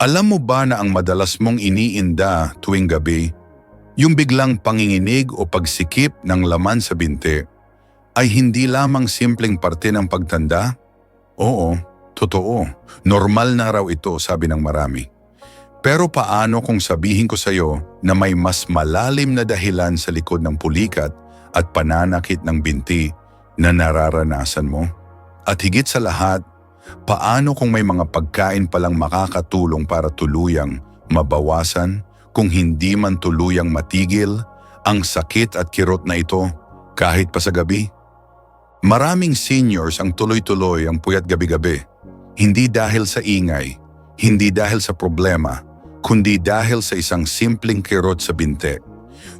Alam mo ba na ang madalas mong iniinda tuwing gabi, yung biglang panginginig o pagsikip ng laman sa binti, ay hindi lamang simpleng parte ng pagtanda? Oo, totoo. Normal na raw ito, sabi ng marami. Pero paano kung sabihin ko sa iyo na may mas malalim na dahilan sa likod ng pulikat at pananakit ng binti na nararanasan mo? At higit sa lahat, paano kung may mga pagkain palang makakatulong para tuluyang mabawasan kung hindi man tuluyang matigil ang sakit at kirot na ito kahit pa sa gabi? Maraming seniors ang tuloy-tuloy ang puyat gabi-gabi. Hindi dahil sa ingay, hindi dahil sa problema, kundi dahil sa isang simpleng kirot sa binte.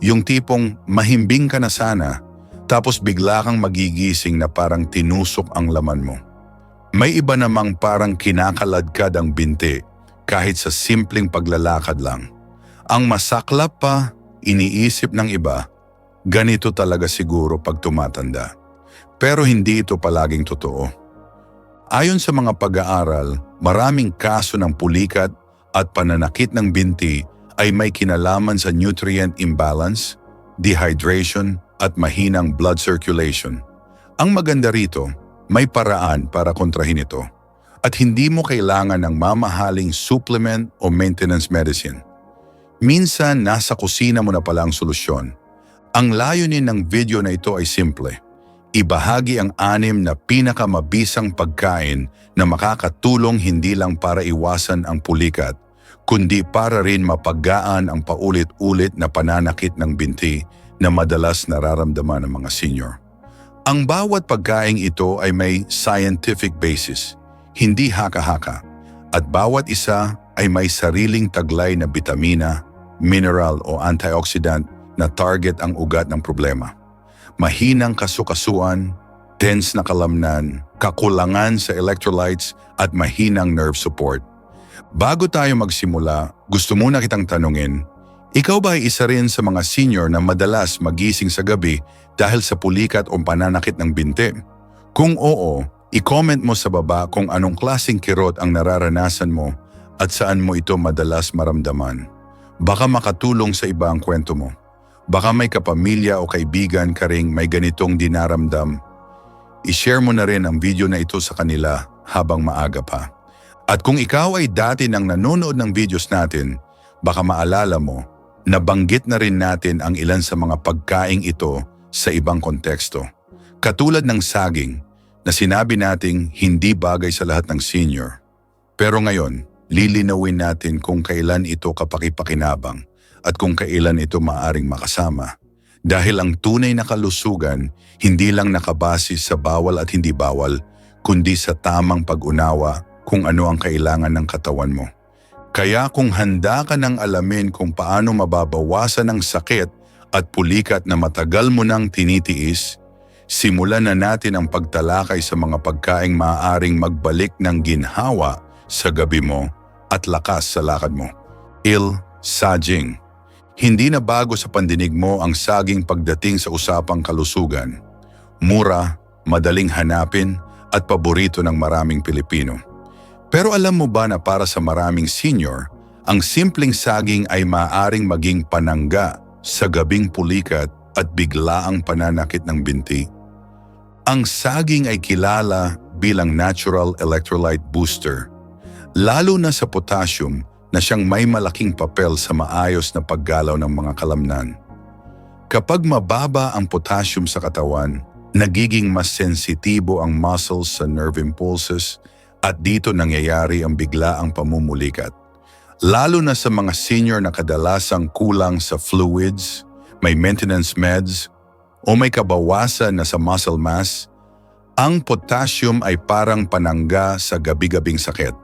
Yung tipong mahimbing ka na sana, tapos bigla kang magigising na parang tinusok ang laman mo. May iba namang parang kinakaladkad ang binti kahit sa simpleng paglalakad lang. Ang masaklap pa, iniisip ng iba, ganito talaga siguro pag tumatanda. Pero hindi ito palaging totoo. Ayon sa mga pag-aaral, maraming kaso ng pulikat at pananakit ng binti ay may kinalaman sa nutrient imbalance, dehydration at mahinang blood circulation. Ang maganda rito, may paraan para kontrahin ito. At hindi mo kailangan ng mamahaling supplement o maintenance medicine. Minsan, nasa kusina mo na pala ang solusyon. Ang layunin ng video na ito ay simple. Ibahagi ang anim na pinakamabisang pagkain na makakatulong hindi lang para iwasan ang pulikat, kundi para rin mapaggaan ang paulit-ulit na pananakit ng binti na madalas nararamdaman ng mga senior. Ang bawat pagkain ito ay may scientific basis, hindi haka-haka, at bawat isa ay may sariling taglay na bitamina, mineral o antioxidant na target ang ugat ng problema. Mahinang kasukasuan, dense na kalamnan, kakulangan sa electrolytes at mahinang nerve support. Bago tayo magsimula, gusto muna kitang tanungin, ikaw ba ay isa rin sa mga senior na madalas magising sa gabi dahil sa pulikat o pananakit ng binti? Kung oo, i-comment mo sa baba kung anong klaseng kirot ang nararanasan mo at saan mo ito madalas maramdaman. Baka makatulong sa iba ang kwento mo. Baka may kapamilya o kaibigan ka ring may ganitong dinaramdam. I-share mo na rin ang video na ito sa kanila habang maaga pa. At kung ikaw ay dati nang nanonood ng videos natin, baka maalala mo, nabanggit na rin natin ang ilan sa mga pagkaing ito sa ibang konteksto. Katulad ng saging na sinabi nating hindi bagay sa lahat ng senior. Pero ngayon, lilinawin natin kung kailan ito kapakipakinabang at kung kailan ito maaring makasama. Dahil ang tunay na kalusugan hindi lang nakabase sa bawal at hindi bawal, kundi sa tamang pag-unawa kung ano ang kailangan ng katawan mo. Kaya kung handa ka ng alamin kung paano mababawasan ang sakit at pulikat na matagal mo nang tinitiis, simulan na natin ang pagtalakay sa mga pagkaing maaaring magbalik ng ginhawa sa gabi mo at lakas sa lakad mo. Il Sajing Hindi na bago sa pandinig mo ang saging pagdating sa usapang kalusugan. Mura, madaling hanapin at paborito ng maraming Pilipino. Pero alam mo ba na para sa maraming senior, ang simpleng saging ay maaring maging panangga sa gabing pulikat at biglaang pananakit ng binti? Ang saging ay kilala bilang natural electrolyte booster, lalo na sa potassium na siyang may malaking papel sa maayos na paggalaw ng mga kalamnan. Kapag mababa ang potassium sa katawan, nagiging mas sensitibo ang muscles sa nerve impulses at dito nangyayari ang biglaang pamumulikat. Lalo na sa mga senior na kadalasang kulang sa fluids, may maintenance meds, o may kabawasan na sa muscle mass, ang potassium ay parang panangga sa gabi-gabing sakit.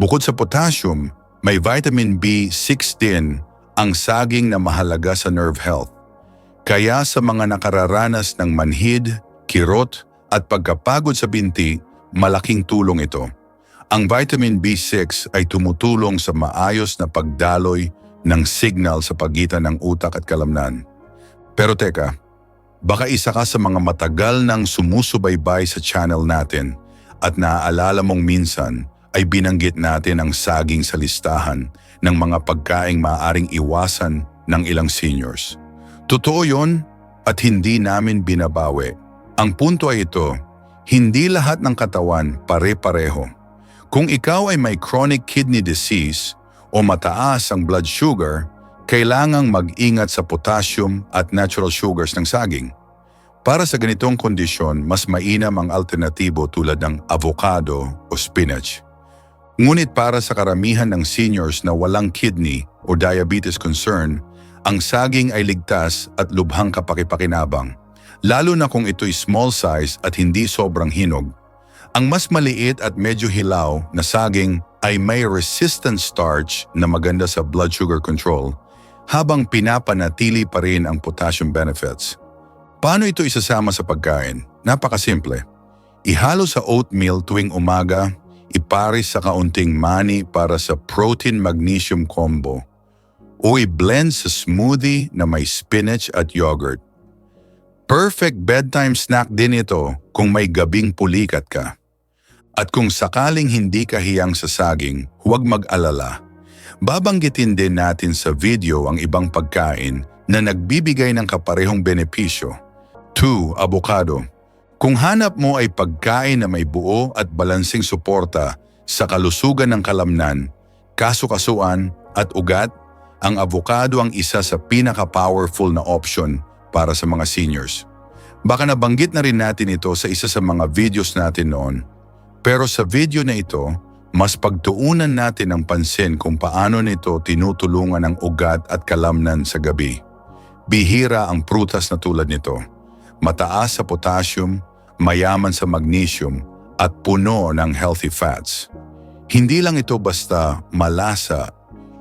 Bukod sa potassium, may vitamin B6 din ang saging na mahalaga sa nerve health. Kaya sa mga nakararanas ng manhid, kirot at pagkapagod sa binti, malaking tulong ito. Ang vitamin B6 ay tumutulong sa maayos na pagdaloy ng signal sa pagitan ng utak at kalamnan. Pero teka, baka isa ka sa mga matagal nang sumusubaybay sa channel natin at naaalala mong minsan ay binanggit natin ang saging sa listahan ng mga pagkaing maaaring iwasan ng ilang seniors. Totoo yon at hindi namin binabawi. Ang punto ay ito, hindi lahat ng katawan pare-pareho. Kung ikaw ay may chronic kidney disease o mataas ang blood sugar, kailangang mag-ingat sa potassium at natural sugars ng saging. Para sa ganitong kondisyon, mas mainam ang alternatibo tulad ng avocado o spinach. Ngunit para sa karamihan ng seniors na walang kidney o diabetes concern, ang saging ay ligtas at lubhang kapakipakinabang, lalo na kung ito'y small size at hindi sobrang hinog. Ang mas maliit at medyo hilaw na saging ay may resistant starch na maganda sa blood sugar control, habang pinapanatili pa rin ang potassium benefits. Paano ito isasama sa pagkain? Napakasimple. Ihalo sa oatmeal tuwing umaga, iparis sa kaunting mani para sa protein-magnesium combo, o i-blend sa smoothie na may spinach at yogurt. Perfect bedtime snack din ito kung may gabing pulikat ka. At kung sakaling hindi ka hiyang sa saging, huwag mag-alala. Babanggitin din natin sa video ang ibang pagkain na nagbibigay ng kaparehong benepisyo 2. Avocado. Kung hanap mo ay pagkain na may buo at balansing suporta sa kalusugan ng kalamnan, kasukasuan at ugat, ang avocado ang isa sa pinaka-powerful na option para sa mga seniors. Baka nabanggit na rin natin ito sa isa sa mga videos natin noon. Pero sa video na ito, mas pagtuunan natin ng pansin kung paano nito tinutulungan ang ugat at kalamnan sa gabi. Bihira ang prutas na tulad nito mataas sa potassium, mayaman sa magnesium at puno ng healthy fats. Hindi lang ito basta malasa,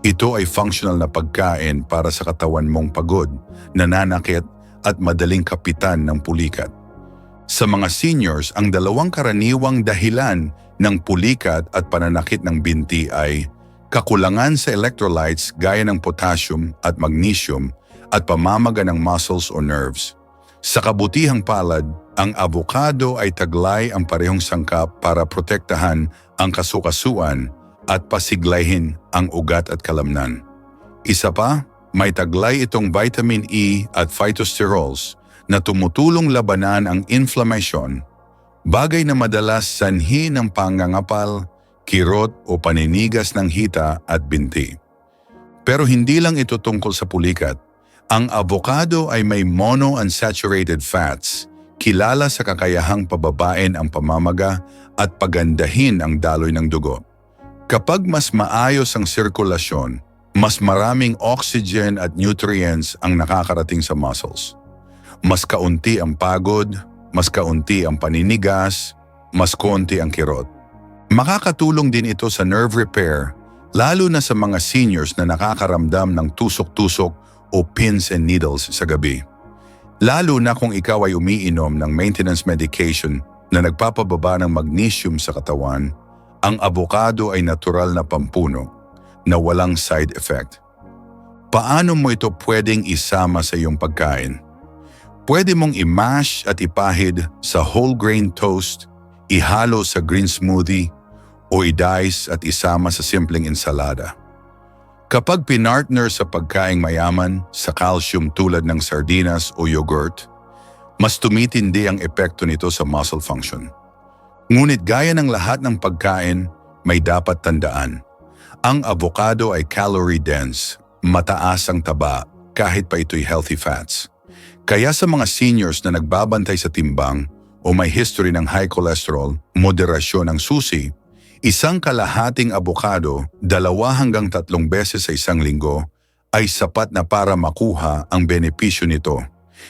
ito ay functional na pagkain para sa katawan mong pagod, nananakit at madaling kapitan ng pulikat. Sa mga seniors, ang dalawang karaniwang dahilan ng pulikat at pananakit ng binti ay kakulangan sa electrolytes gaya ng potassium at magnesium at pamamaga ng muscles o nerves. Sa kabutihang palad, ang avocado ay taglay ang parehong sangkap para protektahan ang kasukasuan at pasiglayhin ang ugat at kalamnan. Isa pa, may taglay itong vitamin E at phytosterols na tumutulong labanan ang inflammation, bagay na madalas sanhi ng pangangapal, kirot o paninigas ng hita at binti. Pero hindi lang ito tungkol sa pulikat. Ang avocado ay may monounsaturated fats, kilala sa kakayahang pababain ang pamamaga at pagandahin ang daloy ng dugo. Kapag mas maayos ang sirkulasyon, mas maraming oxygen at nutrients ang nakakarating sa muscles. Mas kaunti ang pagod, mas kaunti ang paninigas, mas konti ang kirot. Makakatulong din ito sa nerve repair, lalo na sa mga seniors na nakakaramdam ng tusok-tusok o pins and needles sa gabi. Lalo na kung ikaw ay umiinom ng maintenance medication na nagpapababa ng magnesium sa katawan, ang avocado ay natural na pampuno na walang side effect. Paano mo ito pwedeng isama sa iyong pagkain? Pwede mong i-mash at ipahid sa whole grain toast, ihalo sa green smoothie, o i-dice at isama sa simpleng ensalada. Kapag pinartner sa pagkaing mayaman sa calcium tulad ng sardinas o yogurt, mas tumitindi ang epekto nito sa muscle function. Ngunit gaya ng lahat ng pagkain, may dapat tandaan. Ang avocado ay calorie-dense, mataas ang taba kahit pa ito'y healthy fats. Kaya sa mga seniors na nagbabantay sa timbang o may history ng high cholesterol, moderasyon ang susi, Isang kalahating abokado, dalawa hanggang tatlong beses sa isang linggo, ay sapat na para makuha ang benepisyo nito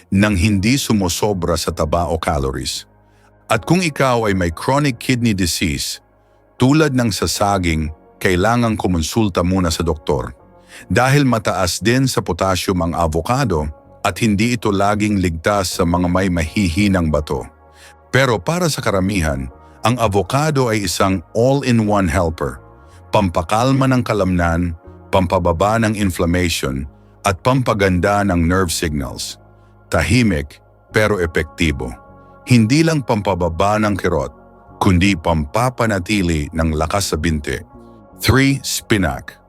nang hindi sumusobra sa taba o calories. At kung ikaw ay may chronic kidney disease, tulad ng sasaging, kailangang kumonsulta muna sa doktor. Dahil mataas din sa potassium ang avocado at hindi ito laging ligtas sa mga may mahihinang bato. Pero para sa karamihan, ang avocado ay isang all-in-one helper, pampakalma ng kalamnan, pampababa ng inflammation, at pampaganda ng nerve signals. Tahimik pero epektibo. Hindi lang pampababa ng kirot, kundi pampapanatili ng lakas sa binti. 3. Spinac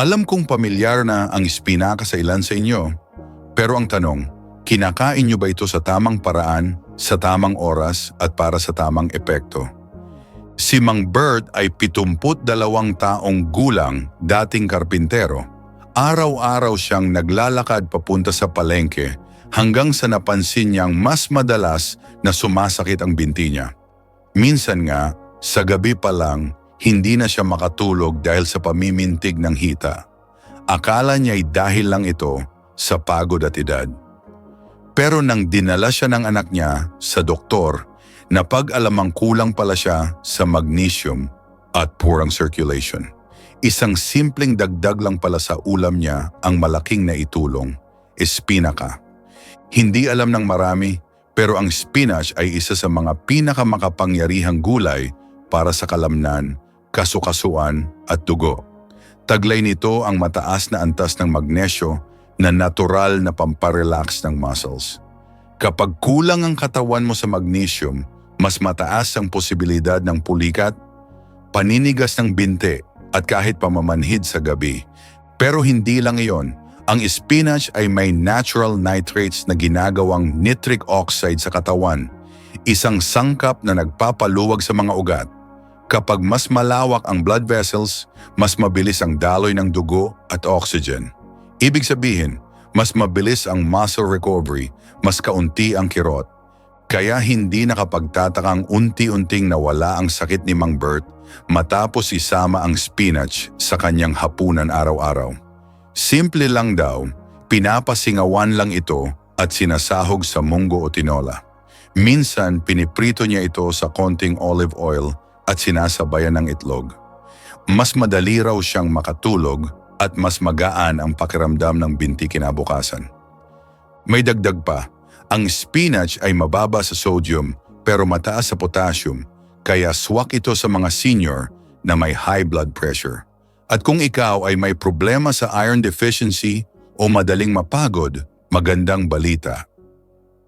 Alam kong pamilyar na ang spinaka sa ilan sa inyo, pero ang tanong, kinakain niyo ba ito sa tamang paraan, sa tamang oras at para sa tamang epekto? Si Mang Bert ay 72 taong gulang, dating karpintero. Araw-araw siyang naglalakad papunta sa palengke hanggang sa napansin niyang mas madalas na sumasakit ang binti niya. Minsan nga, sa gabi pa lang, hindi na siya makatulog dahil sa pamimintig ng hita. Akala niya'y dahil lang ito sa pagod at edad. Pero nang dinala siya ng anak niya sa doktor, napag-alamang kulang pala siya sa magnesium at poor circulation. Isang simpleng dagdag lang pala sa ulam niya ang malaking naitulong, espinaka. Hindi alam ng marami, pero ang spinach ay isa sa mga pinakamakapangyarihang gulay para sa kalamnan, kasukasuan at dugo. Taglay nito ang mataas na antas ng magnesyo na natural na pamparelax ng muscles. Kapag kulang ang katawan mo sa magnesium, mas mataas ang posibilidad ng pulikat, paninigas ng binte at kahit pamamanhid sa gabi. Pero hindi lang iyon, ang spinach ay may natural nitrates na ginagawang nitric oxide sa katawan, isang sangkap na nagpapaluwag sa mga ugat. Kapag mas malawak ang blood vessels, mas mabilis ang daloy ng dugo at oxygen. Ibig sabihin, mas mabilis ang muscle recovery, mas kaunti ang kirot, kaya hindi nakapagtatakang unti-unting nawala ang sakit ni Mang Bert matapos isama ang spinach sa kanyang hapunan araw-araw. Simple lang daw, pinapasingawan lang ito at sinasahog sa munggo o tinola. Minsan piniprito niya ito sa konting olive oil at sinasabayan ng itlog. Mas madali raw siyang makatulog at mas magaan ang pakiramdam ng binti kinabukasan. May dagdag pa, ang spinach ay mababa sa sodium pero mataas sa potassium kaya swak ito sa mga senior na may high blood pressure. At kung ikaw ay may problema sa iron deficiency o madaling mapagod, magandang balita.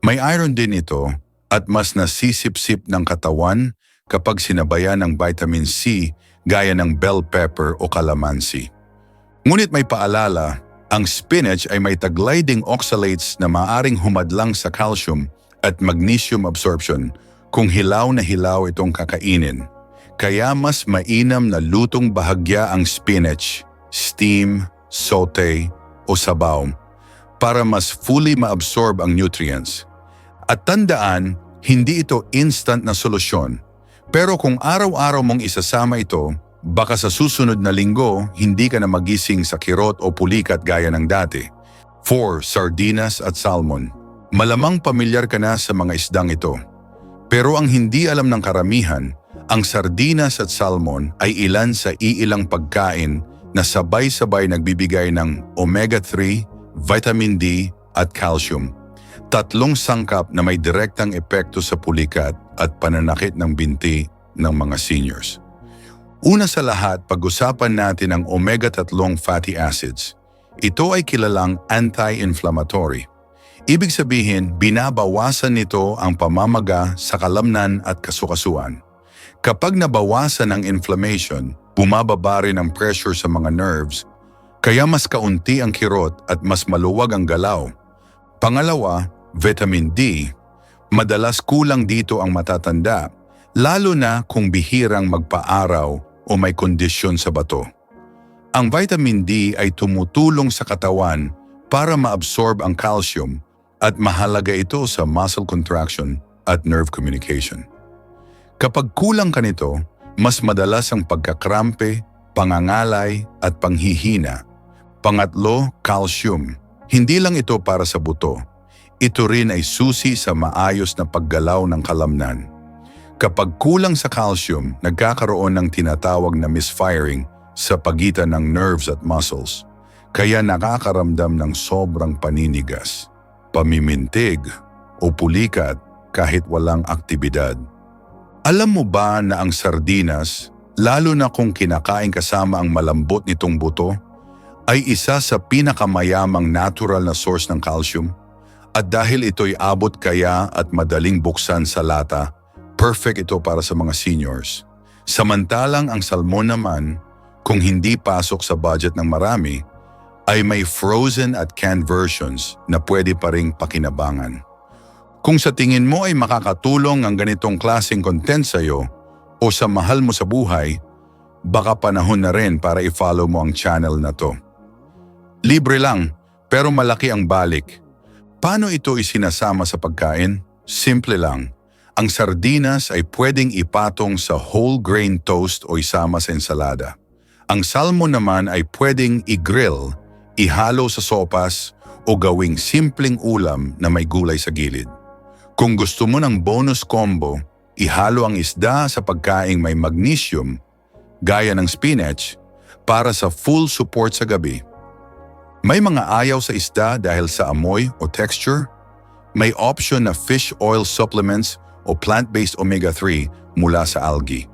May iron din ito at mas nasisip-sip ng katawan kapag sinabayan ng vitamin C gaya ng bell pepper o calamansi. Ngunit may paalala ang spinach ay may taglay ding oxalates na maaring humadlang sa calcium at magnesium absorption kung hilaw na hilaw itong kakainin. Kaya mas mainam na lutong bahagya ang spinach, steam, saute o sabaw para mas fully maabsorb ang nutrients. At tandaan, hindi ito instant na solusyon. Pero kung araw-araw mong isasama ito, Baka sa susunod na linggo, hindi ka na magising sa kirot o pulikat gaya ng dati. 4. Sardinas at salmon. Malamang pamilyar ka na sa mga isdang ito. Pero ang hindi alam ng karamihan, ang sardinas at salmon ay ilan sa iilang pagkain na sabay-sabay nagbibigay ng omega-3, vitamin D at calcium. Tatlong sangkap na may direktang epekto sa pulikat at pananakit ng binti ng mga seniors. Una sa lahat, pag-usapan natin ang omega-3 fatty acids. Ito ay kilalang anti-inflammatory. Ibig sabihin, binabawasan nito ang pamamaga sa kalamnan at kasukasuan. Kapag nabawasan ang inflammation, bumababa rin ang pressure sa mga nerves, kaya mas kaunti ang kirot at mas maluwag ang galaw. Pangalawa, vitamin D. Madalas kulang dito ang matatanda, lalo na kung bihirang magpaaraw o may kondisyon sa bato. Ang vitamin D ay tumutulong sa katawan para maabsorb ang calcium at mahalaga ito sa muscle contraction at nerve communication. Kapag kulang ka nito, mas madalas ang pagkakrampe, pangangalay at panghihina. Pangatlo, calcium. Hindi lang ito para sa buto. Ito rin ay susi sa maayos na paggalaw ng kalamnan. Kapag kulang sa calcium, nagkakaroon ng tinatawag na misfiring sa pagitan ng nerves at muscles, kaya nakakaramdam ng sobrang paninigas, pamimintig o pulikat kahit walang aktibidad. Alam mo ba na ang sardinas, lalo na kung kinakain kasama ang malambot nitong buto, ay isa sa pinakamayamang natural na source ng calcium? At dahil ito'y abot kaya at madaling buksan sa lata, Perfect ito para sa mga seniors. Samantalang ang salmon naman, kung hindi pasok sa budget ng marami, ay may frozen at canned versions na pwede pa ring pakinabangan. Kung sa tingin mo ay makakatulong ang ganitong klaseng content sa iyo o sa mahal mo sa buhay, baka panahon na rin para i-follow mo ang channel na to. Libre lang, pero malaki ang balik. Paano ito isinasama sa pagkain? Simple lang. Ang sardinas ay pwedeng ipatong sa whole grain toast o isama sa ensalada. Ang salmon naman ay pwedeng i-grill, ihalo sa sopas o gawing simpleng ulam na may gulay sa gilid. Kung gusto mo ng bonus combo, ihalo ang isda sa pagkaing may magnesium, gaya ng spinach, para sa full support sa gabi. May mga ayaw sa isda dahil sa amoy o texture. May option na fish oil supplements o plant-based omega-3 mula sa algae.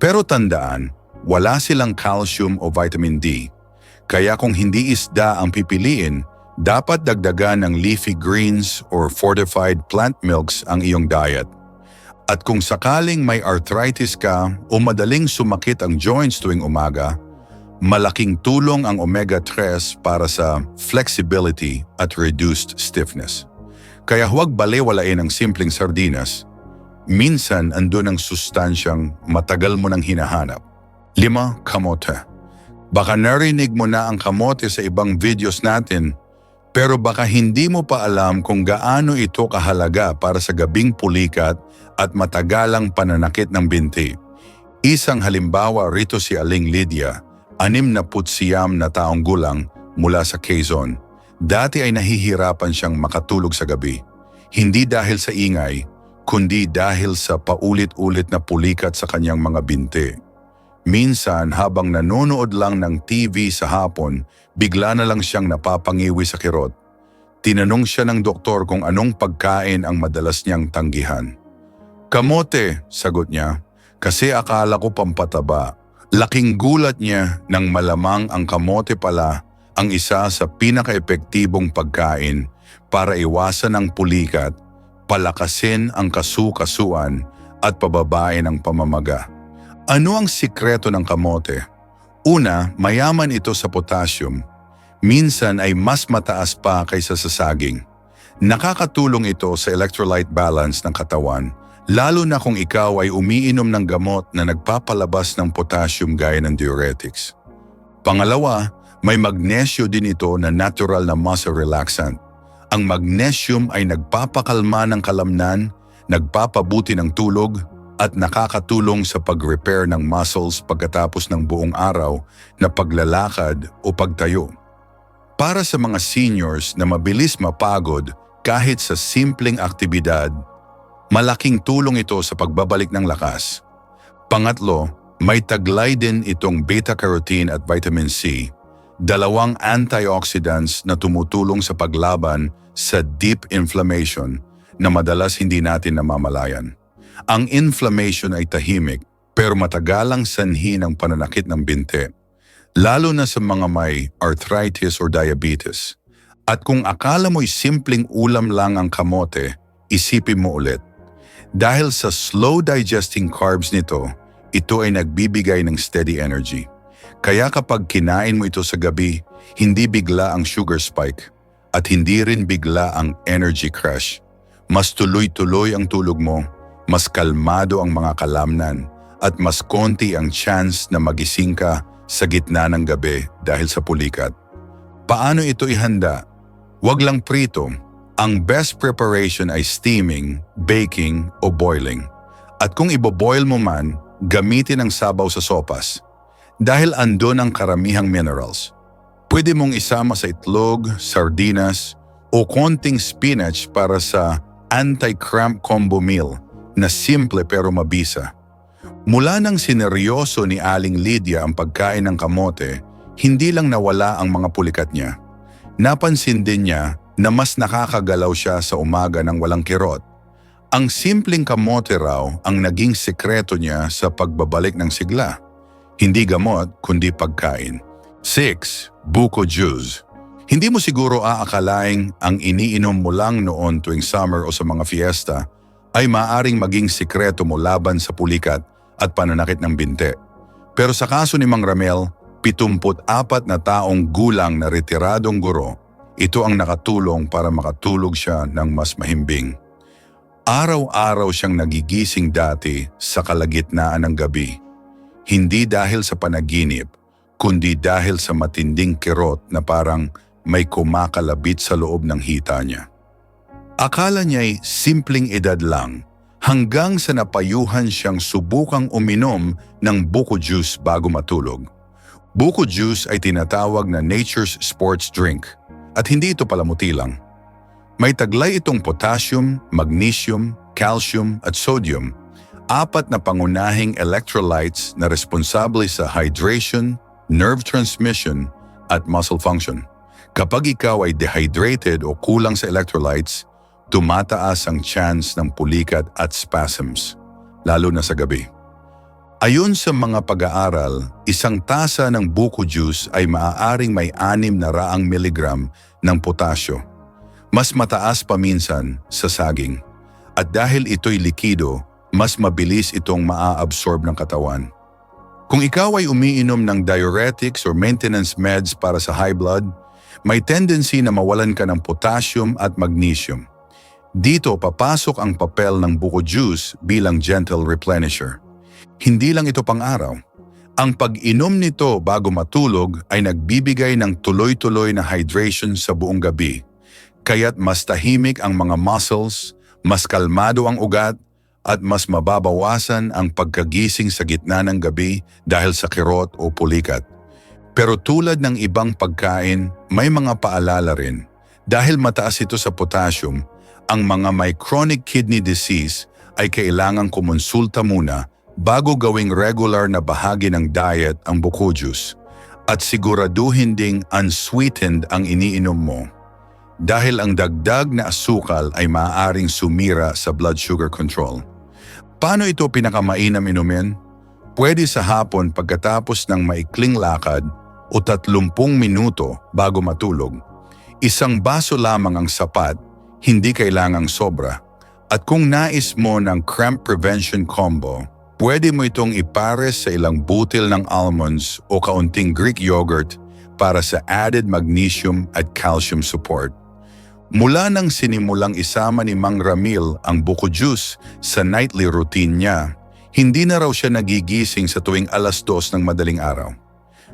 Pero tandaan, wala silang calcium o vitamin D. Kaya kung hindi isda ang pipiliin, dapat dagdagan ng leafy greens or fortified plant milks ang iyong diet. At kung sakaling may arthritis ka o madaling sumakit ang joints tuwing umaga, malaking tulong ang omega-3 para sa flexibility at reduced stiffness. Kaya huwag balewalain ang simpleng sardinas. Minsan andun ang sustansyang matagal mo nang hinahanap. Lima, kamote. Baka narinig mo na ang kamote sa ibang videos natin, pero baka hindi mo pa alam kung gaano ito kahalaga para sa gabing pulikat at matagalang pananakit ng binti. Isang halimbawa rito si Aling Lydia, anim na putsiyam na taong gulang mula sa Quezon. Dati ay nahihirapan siyang makatulog sa gabi. Hindi dahil sa ingay, kundi dahil sa paulit-ulit na pulikat sa kanyang mga binti. Minsan habang nanonood lang ng TV sa hapon, bigla na lang siyang napapangiwi sa kirot. Tinanong siya ng doktor kung anong pagkain ang madalas niyang tanggihan. Kamote, sagot niya, kasi akala ko pampataba. Laking gulat niya nang malamang ang kamote pala ang isa sa pinaka-epektibong pagkain para iwasan ang pulikat, palakasin ang kasukasuan at pababain ang pamamaga. Ano ang sikreto ng kamote? Una, mayaman ito sa potassium. Minsan ay mas mataas pa kaysa sa saging. Nakakatulong ito sa electrolyte balance ng katawan lalo na kung ikaw ay umiinom ng gamot na nagpapalabas ng potassium gaya ng diuretics. Pangalawa, may magnesyo din ito na natural na muscle relaxant. Ang magnesium ay nagpapakalma ng kalamnan, nagpapabuti ng tulog, at nakakatulong sa pag-repair ng muscles pagkatapos ng buong araw na paglalakad o pagtayo. Para sa mga seniors na mabilis mapagod kahit sa simpleng aktibidad, Malaking tulong ito sa pagbabalik ng lakas. Pangatlo, may taglay din itong beta-carotene at vitamin C, dalawang antioxidants na tumutulong sa paglaban sa deep inflammation na madalas hindi natin namamalayan. Ang inflammation ay tahimik pero matagalang sanhi ng pananakit ng binti, lalo na sa mga may arthritis or diabetes. At kung akala mo'y simpleng ulam lang ang kamote, isipin mo ulit dahil sa slow digesting carbs nito, ito ay nagbibigay ng steady energy. Kaya kapag kinain mo ito sa gabi, hindi bigla ang sugar spike at hindi rin bigla ang energy crash. Mas tuloy-tuloy ang tulog mo, mas kalmado ang mga kalamnan, at mas konti ang chance na magising ka sa gitna ng gabi dahil sa pulikat. Paano ito ihanda? Huwag lang prito, ang best preparation ay steaming, baking o boiling. At kung iboboil mo man, gamitin ang sabaw sa sopas. Dahil andon ang karamihang minerals. Pwede mong isama sa itlog, sardinas, o konting spinach para sa anti-cramp combo meal na simple pero mabisa. Mula nang sineryoso ni Aling Lydia ang pagkain ng kamote, hindi lang nawala ang mga pulikat niya. Napansin din niya na mas nakakagalaw siya sa umaga ng walang kirot. Ang simpleng kamote raw ang naging sekreto niya sa pagbabalik ng sigla. Hindi gamot, kundi pagkain. 6. Buko Juice Hindi mo siguro aakalaing ang iniinom mo lang noon tuwing summer o sa mga fiesta ay maaring maging sikreto mo laban sa pulikat at pananakit ng binte. Pero sa kaso ni Mang Ramel, 74 na taong gulang na retiradong guro, ito ang nakatulong para makatulog siya ng mas mahimbing. Araw-araw siyang nagigising dati sa kalagitnaan ng gabi. Hindi dahil sa panaginip, kundi dahil sa matinding kirot na parang may kumakalabit sa loob ng hita niya. Akala niya'y simpleng edad lang hanggang sa napayuhan siyang subukang uminom ng buko juice bago matulog. Buko juice ay tinatawag na nature's sports drink at hindi ito palamuti lang. May taglay itong potassium, magnesium, calcium at sodium, apat na pangunahing electrolytes na responsable sa hydration, nerve transmission at muscle function. Kapag ikaw ay dehydrated o kulang sa electrolytes, tumataas ang chance ng pulikat at spasms, lalo na sa gabi. Ayon sa mga pag-aaral, isang tasa ng buko juice ay maaaring may 6 na raang miligram ng potasyo. Mas mataas pa minsan sa saging. At dahil ito'y likido, mas mabilis itong maa-absorb ng katawan. Kung ikaw ay umiinom ng diuretics or maintenance meds para sa high blood, may tendency na mawalan ka ng potassium at magnesium. Dito papasok ang papel ng buko juice bilang gentle replenisher. Hindi lang ito pang araw. Ang pag-inom nito bago matulog ay nagbibigay ng tuloy-tuloy na hydration sa buong gabi. Kaya't mas tahimik ang mga muscles, mas kalmado ang ugat, at mas mababawasan ang pagkagising sa gitna ng gabi dahil sa kirot o pulikat. Pero tulad ng ibang pagkain, may mga paalala rin. Dahil mataas ito sa potassium, ang mga may chronic kidney disease ay kailangang kumonsulta muna bago gawing regular na bahagi ng diet ang buko juice at siguraduhin ding unsweetened ang iniinom mo dahil ang dagdag na asukal ay maaaring sumira sa blood sugar control. Paano ito pinakamainam inumin? Pwede sa hapon pagkatapos ng maikling lakad o 30 minuto bago matulog. Isang baso lamang ang sapat, hindi kailangang sobra. At kung nais mo ng cramp prevention combo, pwede mo itong ipares sa ilang butil ng almonds o kaunting Greek yogurt para sa added magnesium at calcium support. Mula nang sinimulang isama ni Mang Ramil ang buko juice sa nightly routine niya, hindi na raw siya nagigising sa tuwing alas dos ng madaling araw.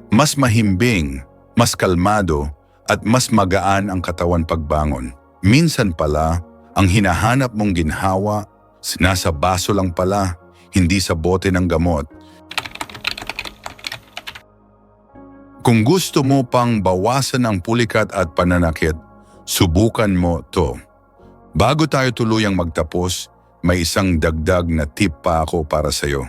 Mas mahimbing, mas kalmado, at mas magaan ang katawan pagbangon. Minsan pala, ang hinahanap mong ginhawa, nasa baso lang pala, hindi sa bote ng gamot. Kung gusto mo pang bawasan ang pulikat at pananakit, Subukan mo to. Bago tayo tuluyang magtapos, may isang dagdag na tip pa ako para sa'yo.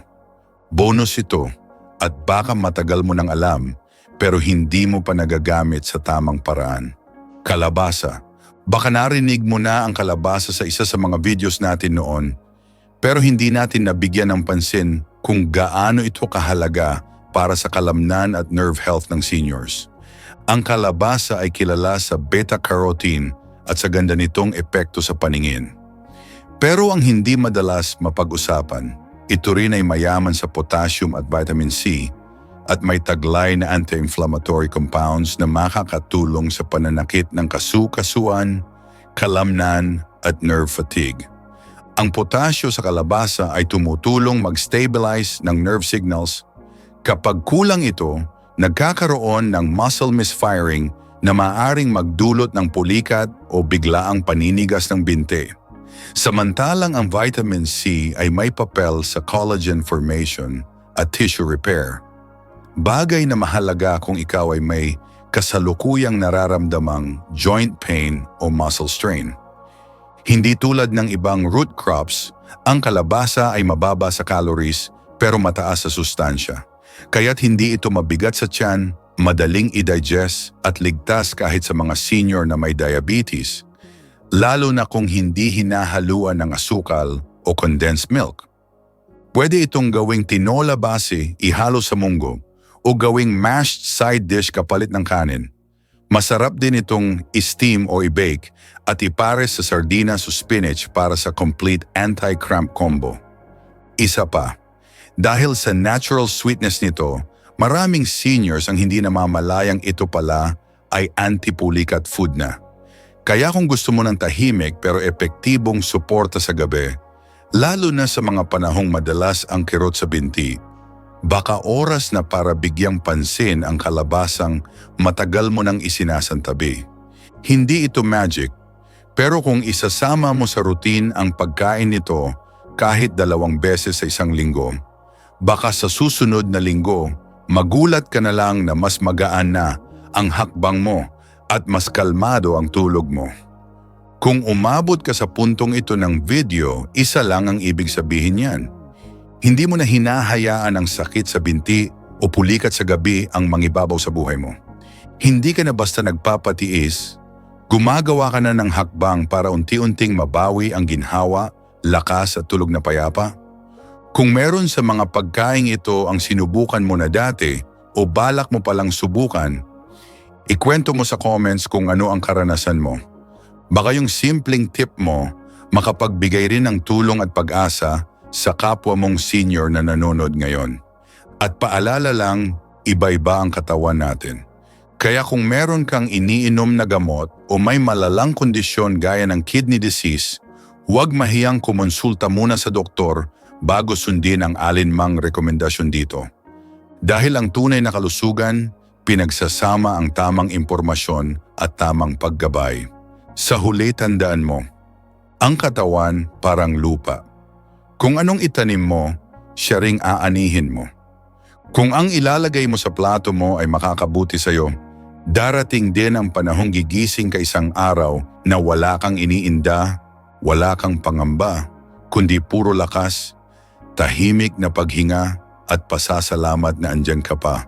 Bonus ito at baka matagal mo nang alam pero hindi mo pa nagagamit sa tamang paraan. Kalabasa. Baka narinig mo na ang kalabasa sa isa sa mga videos natin noon pero hindi natin nabigyan ng pansin kung gaano ito kahalaga para sa kalamnan at nerve health ng seniors. Ang kalabasa ay kilala sa beta-carotene at sa ganda nitong epekto sa paningin. Pero ang hindi madalas mapag-usapan, ito rin ay mayaman sa potassium at vitamin C at may taglay na anti-inflammatory compounds na makakatulong sa pananakit ng kasukasuan, kalamnan at nerve fatigue. Ang potasyo sa kalabasa ay tumutulong mag-stabilize ng nerve signals. Kapag kulang ito, nagkakaroon ng muscle misfiring na maaring magdulot ng pulikat o biglaang paninigas ng binte. Samantalang ang vitamin C ay may papel sa collagen formation at tissue repair. Bagay na mahalaga kung ikaw ay may kasalukuyang nararamdamang joint pain o muscle strain. Hindi tulad ng ibang root crops, ang kalabasa ay mababa sa calories pero mataas sa sustansya. Kaya't hindi ito mabigat sa tiyan, madaling i-digest at ligtas kahit sa mga senior na may diabetes, lalo na kung hindi hinahaluan ng asukal o condensed milk. Pwede itong gawing tinola base, ihalo sa munggo, o gawing mashed side dish kapalit ng kanin. Masarap din itong steam o i-bake at ipares sa sardinas o spinach para sa complete anti-cramp combo. Isa pa, dahil sa natural sweetness nito, maraming seniors ang hindi namamalayang ito pala ay anti-pulikat food na. Kaya kung gusto mo ng tahimik pero epektibong suporta sa gabi, lalo na sa mga panahong madalas ang kirot sa binti, baka oras na para bigyang pansin ang kalabasang matagal mo nang isinasantabi. Hindi ito magic, pero kung isasama mo sa routine ang pagkain nito kahit dalawang beses sa isang linggo, baka sa susunod na linggo, magulat ka na lang na mas magaan na ang hakbang mo at mas kalmado ang tulog mo. Kung umabot ka sa puntong ito ng video, isa lang ang ibig sabihin yan. Hindi mo na hinahayaan ang sakit sa binti o pulikat sa gabi ang mangibabaw sa buhay mo. Hindi ka na basta nagpapatiis, gumagawa ka na ng hakbang para unti-unting mabawi ang ginhawa, lakas at tulog na payapa. Kung meron sa mga pagkaing ito ang sinubukan mo na dati o balak mo palang subukan, ikwento mo sa comments kung ano ang karanasan mo. Baka yung simpleng tip mo makapagbigay rin ng tulong at pag-asa sa kapwa mong senior na nanonood ngayon. At paalala lang, iba-iba ang katawan natin. Kaya kung meron kang iniinom na gamot o may malalang kondisyon gaya ng kidney disease, huwag mahiyang kumonsulta muna sa doktor bago sundin ang alinmang rekomendasyon dito. Dahil ang tunay na kalusugan, pinagsasama ang tamang impormasyon at tamang paggabay. Sa huli tandaan mo, ang katawan parang lupa. Kung anong itanim mo, siya ring aanihin mo. Kung ang ilalagay mo sa plato mo ay makakabuti sa'yo, darating din ang panahong gigising ka isang araw na wala kang iniinda, wala kang pangamba, kundi puro lakas, tahimik na paghinga at pasasalamat na andyan ka pa